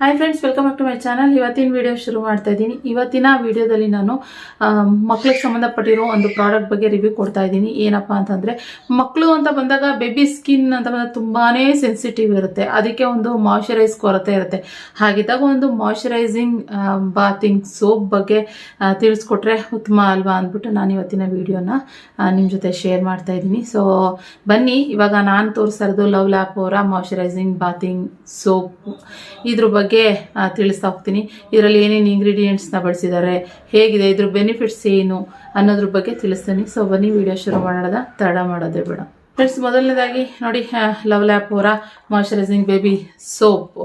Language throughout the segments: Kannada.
Hi friends welcome back to my channel ಇವತ್ತಿನ ವಿಡಿಯೋ ಶುರು ಮಾಡ್ತಾ ಇದ್ದೀನಿ. ಇವತ್ತಿನ ವಿಡಿಯೋದಲ್ಲಿ ನಾನು ಮಕ್ಕಳಿಗೆ ಸಂಬಂಧಪಟ್ಟಿರೋ ಒಂದು ಪ್ರಾಡಕ್ಟ್ ಬಗ್ಗೆ ರಿವ್ಯೂ ಕೊಡ್ತಾ ಇದ್ದೀನಿ. ಏನಪ್ಪ ಅಂತಂದರೆ ಮಕ್ಕಳು ಅಂತ ಬಂದಾಗ ಬೇಬಿ ಸ್ಕಿನ್ ಅಂತ ಬಂದಾಗ ತುಂಬಾ ಸೆನ್ಸಿಟಿವ್ ಇರುತ್ತೆ. ಅದಕ್ಕೆ ಒಂದು ಮಾಯ್ಶ್ಚರೈಸ್ ಕೊರತೆ ಇರುತ್ತೆ. ಹಾಗಿದ್ದಾಗ ಒಂದು ಮಾಯ್ಶ್ಚರೈಸಿಂಗ್ ಬಾತಿಂಗ್ ಸೋಪ್ ಬಗ್ಗೆ ತಿಳಿಸ್ಕೊಟ್ರೆ ಉತ್ತಮ ಅಲ್ವಾ ಅಂದ್ಬಿಟ್ಟು ನಾನು ಇವತ್ತಿನ ವಿಡಿಯೋನ ನಿಮ್ಮ ಜೊತೆ ಶೇರ್ ಮಾಡ್ತಾ ಇದ್ದೀನಿ. ಸೊ ಬನ್ನಿ, ಇವಾಗ ನಾನು ತೋರಿಸ್ತಾ ಇರೋದು ಲವ್ ಲ್ಯಾಪ್ ಅವರ ಮಾಯ್ಶ್ಚರೈಸಿಂಗ್ ಬಾತಿಂಗ್ ಸೋಪ್ ಇದ್ರ ಬಗ್ಗೆ ಆ, ತಿಳಿಸ್ತಾ ಹೋಗ್ತೀನಿ. ಇದರಲ್ಲಿ ಏನೇನು ಇಂಗ್ರೀಡಿಯೆಂಟ್ಸ್ನ ಬಳಸಿದ್ದಾರೆ ಹೇಗಿದೆ ಇದ್ರ ಬೆನಿಫಿಟ್ಸ್ ಏನು ಅನ್ನೋದ್ರ ಬಗ್ಗೆ ತಿಳಿಸ್ತೀನಿ. ಸೊ ಬನ್ನಿ ವಿಡಿಯೋ ಶುರು ಮಾಡೋದ ತಡ ಮಾಡೋದೇ ಬೇಡ. ಫ್ರೆಂಡ್ಸ್ ಮೊದಲನೇದಾಗಿ ನೋಡಿ ಲವ್ ಲ್ಯಾಪ್ ಅವರ ಮಾಯಶ್ಚರೈಸಿಂಗ್ ಬೇಬಿ ಸೋಪ್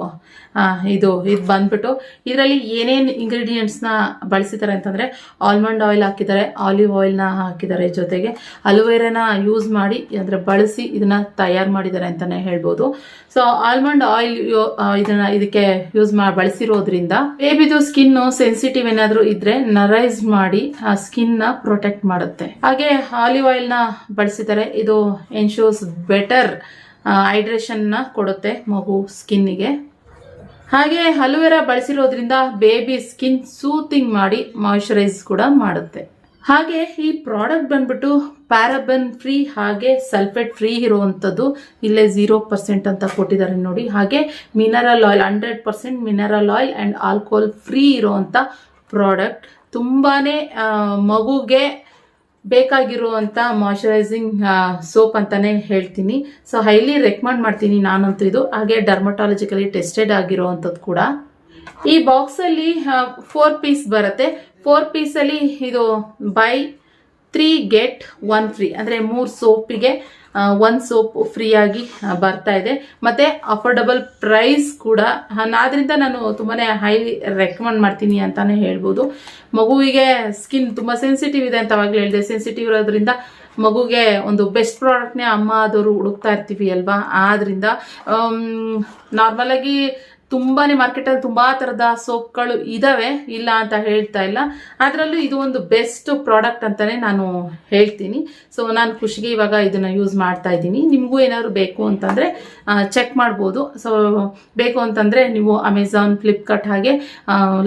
ಇದು ಇದು ಬಂದ್ಬಿಟ್ಟು ಇದರಲ್ಲಿ ಏನೇನು ಇಂಗ್ರೀಡಿಯೆಂಟ್ಸ್ನ ಬಳಸಿದ್ದಾರೆ ಅಂತಂದರೆ ಆಲ್ಮಂಡ್ ಆಯಿಲ್ ಹಾಕಿದ್ದಾರೆ ಆಲಿವ್ ಆಯಿಲ್ನ ಹಾಕಿದ್ದಾರೆ ಜೊತೆಗೆ ಅಲೋವೆರಾನ ಯೂಸ್ ಮಾಡಿ ಅಂದರೆ ಬಳಸಿ ಇದನ್ನ ತಯಾರು ಮಾಡಿದ್ದಾರೆ ಅಂತಲೇ ಹೇಳ್ಬೋದು. ಸೊ ಆಲ್ಮಂಡ್ ಆಯಿಲ್ ಇದನ್ನ ಇದಕ್ಕೆ ಯೂಸ್ ಮಾಡಿ ಬಳಸಿರೋದ್ರಿಂದ ಬೇಬಿದು ಸ್ಕಿನ್ ಸೆನ್ಸಿಟಿವ್ ಏನಾದರೂ ಇದ್ದರೆ ನರೈಸ್ ಮಾಡಿ ಆ ಸ್ಕಿನ್ನ ಪ್ರೊಟೆಕ್ಟ್ ಮಾಡುತ್ತೆ. ಹಾಗೆ ಆಲಿವ್ ಆಯಿಲ್ನ ಬಳಸಿದ್ದಾರೆ. ಇದು ಎನ್ಶೋಸ್ ಬೆಟರ್ ಹೈಡ್ರೇಷನ್ನ ಕೊಡುತ್ತೆ ಮಗು ಸ್ಕಿನ್ನಿಗೆ ಹಾಗೆ ಅಲೋವೆರಾ ಬಳಸಿರೋದ್ರಿಂದ ಬೇಬಿ ಸ್ಕಿನ್ ಸೂತಿಂಗ್ ಮಾಡಿ ಮಾಯಿಶ್ಚರೈಸ್ ಕೂಡ ಮಾಡುತ್ತೆ. ಹಾಗೆ ಈ ಪ್ರಾಡಕ್ಟ್ ಬಂದ್ಬಿಟ್ಟು ಪ್ಯಾರಬನ್ ಫ್ರೀ ಹಾಗೆ ಸಲ್ಫೇಟ್ ಫ್ರೀ ಇರುವಂಥದ್ದು ಇಲ್ಲೇ ಝೀರೋ ಪರ್ಸೆಂಟ್ ಅಂತ ಕೊಟ್ಟಿದ್ದಾರೆ ನೋಡಿ. ಹಾಗೆ mineral oil hundred percent mineral oil and alcohol free ಇರುವಂಥ ಪ್ರಾಡಕ್ಟ್ ತುಂಬಾ ಮಗುಗೆ ಬೇಕಾಗಿರುವಂಥ ಮಾಯಶ್ಚರೈಸಿಂಗ್ ಸೋಪ್ ಅಂತಾನೆ ಹೇಳ್ತೀನಿ. ಸೊ ಹೈಲಿ ರೆಕಮೆಂಡ್ ಮಾಡ್ತೀನಿ ನಾನಂತೂ ಇದು. ಹಾಗೆ ಡರ್ಮಟಾಲಜಿಕಲಿ ಟೆಸ್ಟೆಡ್ ಆಗಿರುವಂಥದ್ದು ಕೂಡ. ಈ ಬಾಕ್ಸಲ್ಲಿ ಫೋರ್ ಪೀಸ್ ಬರುತ್ತೆ. ಫೋರ್ ಪೀಸಲ್ಲಿ ಇದು buy three get one free ಅಂದರೆ ಮೂರು ಸೋಪಿಗೆ ಒನ್ ಸೋಪ್ ಫ್ರೀಯಾಗಿ ಬರ್ತಾ ಇದೆ. ಮತ್ತು ಅಫೋರ್ಡಬಲ್ ಪ್ರೈಸ್ ಕೂಡ ಅದರಿಂದ ನಾನು ತುಂಬಾ ಹೈ ರೆಕಮೆಂಡ್ ಮಾಡ್ತೀನಿ ಅಂತಲೇ ಹೇಳ್ಬೋದು. ಮಗುವಿಗೆ ಸ್ಕಿನ್ ತುಂಬ ಸೆನ್ಸಿಟಿವ್ ಇದೆ ಅಂತ ಅವಾಗಲೇ ಹೇಳಿದೆ. ಸೆನ್ಸಿಟಿವ್ ಇರೋದ್ರಿಂದ ಮಗುಗೆ ಒಂದು ಬೆಸ್ಟ್ ಪ್ರಾಡಕ್ಟ್ನೇ ಅಮ್ಮ ಆದವರು ಹುಡುಕ್ತಾ ಇರ್ತೀವಿ ಅಲ್ವಾ? ಆದ್ದರಿಂದ ನಾರ್ಮಲಾಗಿ ತುಂಬಾನೇ ಮಾರ್ಕೆಟಲ್ಲಿ ತುಂಬಾ ಥರದ ಸೋಪ್ಗಳು ಇದಾವೆ, ಇಲ್ಲ ಅಂತ ಹೇಳ್ತಾ ಇಲ್ಲ. ಅದರಲ್ಲೂ ಇದು ಒಂದು ಬೆಸ್ಟ್ ಪ್ರಾಡಕ್ಟ್ ಅಂತಾನೆ ನಾನು ಹೇಳ್ತೀನಿ. ಸೊ ನಾನು ಖುಷಿಗೆ ಇವಾಗ ಇದನ್ನ ಯೂಸ್ ಮಾಡ್ತಾ ಇದ್ದೀನಿ. ನಿಮಗೂ ಏನಾದ್ರು ಬೇಕು ಅಂತಂದ್ರೆ ಚೆಕ್ ಮಾಡ್ಬೋದು. ಸೊ ಬೇಕು ಅಂತಂದ್ರೆ ನೀವು ಅಮೆಝಾನ್ ಫ್ಲಿಪ್ಕಾರ್ಟ್ ಹಾಗೆ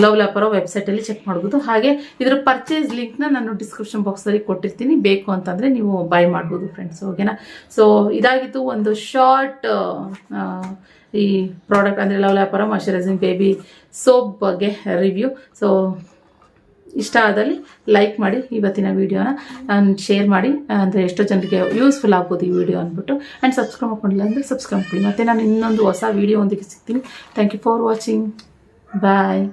ಲವ್ ವೆಬ್ಸೈಟ್ ವೆಬ್ಸೈಟಲ್ಲಿ ಚೆಕ್ ಮಾಡ್ಬೋದು. ಹಾಗೆ ಇದ್ರ ಪರ್ಚೇಸ್ ಲಿಂಕ್ನ ನಾನು ಡಿಸ್ಕ್ರಿಪ್ಷನ್ ಬಾಕ್ಸಲ್ಲಿ ಕೊಟ್ಟಿರ್ತೀನಿ. ಬೇಕು ಅಂತಂದರೆ ನೀವು ಬೈ ಮಾಡ್ಬೋದು ಫ್ರೆಂಡ್ಸ್ ಓಕೆನಾ ಸೊ ಇದಾಗಿತ್ತು ಒಂದು ಶಾರ್ಟ್ ಈ ಪ್ರಾಡಕ್ಟ್ ಅಂದರೆ ಲವ್ ಲ್ಯಾಪರ, ಮಾಯಶ್ಚರೈಸಿಂಗ್ ಬೇಬಿ ಸೋಪ್ ಬಗ್ಗೆ ರಿವ್ಯೂ ಸೊ ಇಷ್ಟ ಆದಲ್ಲಿ ಲೈಕ್ ಮಾಡಿ ಇವತ್ತಿನ ವಿಡಿಯೋನ ಶೇರ್ ಮಾಡಿ ಅಂದರೆ ಎಷ್ಟೋ ಜನರಿಗೆ ಯೂಸ್ಫುಲ್ ಆಗ್ಬೋದು ಈ ವಿಡಿಯೋ ಅಂದ್ಬಿಟ್ಟು. ಆ್ಯಂಡ್ ಸಬ್ಸ್ಕ್ರೈಬ್ ಮಾಡ್ಕೊಂಡಿಲ್ಲ ಅಂದರೆ ಸಬ್ಸ್ಕ್ರೈಬ್ ಮಾಡಿ ಮತ್ತು ನಾನು ಇನ್ನೊಂದು ಹೊಸ ವೀಡಿಯೋ ಒಂದಿಗೆ ಸಿಗ್ತೀನಿ. Thank you for watching bye